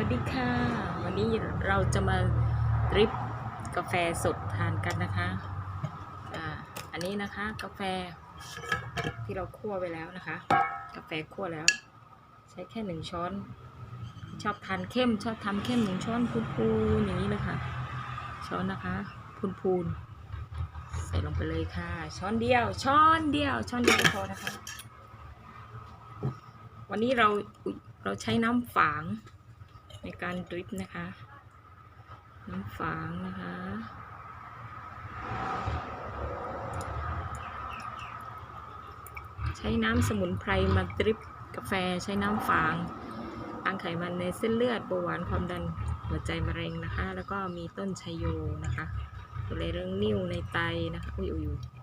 วัสดีค่ะ วันนี้เราจะมาดริปกาแฟสดทานกันนะคะอ่าอันนี้นะคะกาแฟที่เราคั่วไว้แล้วนะคะ กาแฟคั่วแล้ว ใช้แค่หนึ่งช้อน ชอบทานเข้มชอบทำเข้มหนึ่งช้อนพูนๆอย่างนี้เลยค่ะ ช้อนนะคะพูนๆใส่ลงไปเลยค่ะ ช้อนเดียว ช้อนเดียว ช้อนเดียวก็พอนะคะ วันนี้เราเราใช้น้ำฝาง ในการดริปนะคะ น้ำฝางนะคะ ใช้น้ำสมุนไพรมาดริปกาแฟใช้น้ำฝางล้างไขมันในเส้นเลือดเบาหวานความดันหัวใจมะเร็งนะคะ แล้วก็มีต้นชายโยนะคะดูแลเรื่องนิ่วในไตนะคะ อุ้ยอุ้ยอุ้ย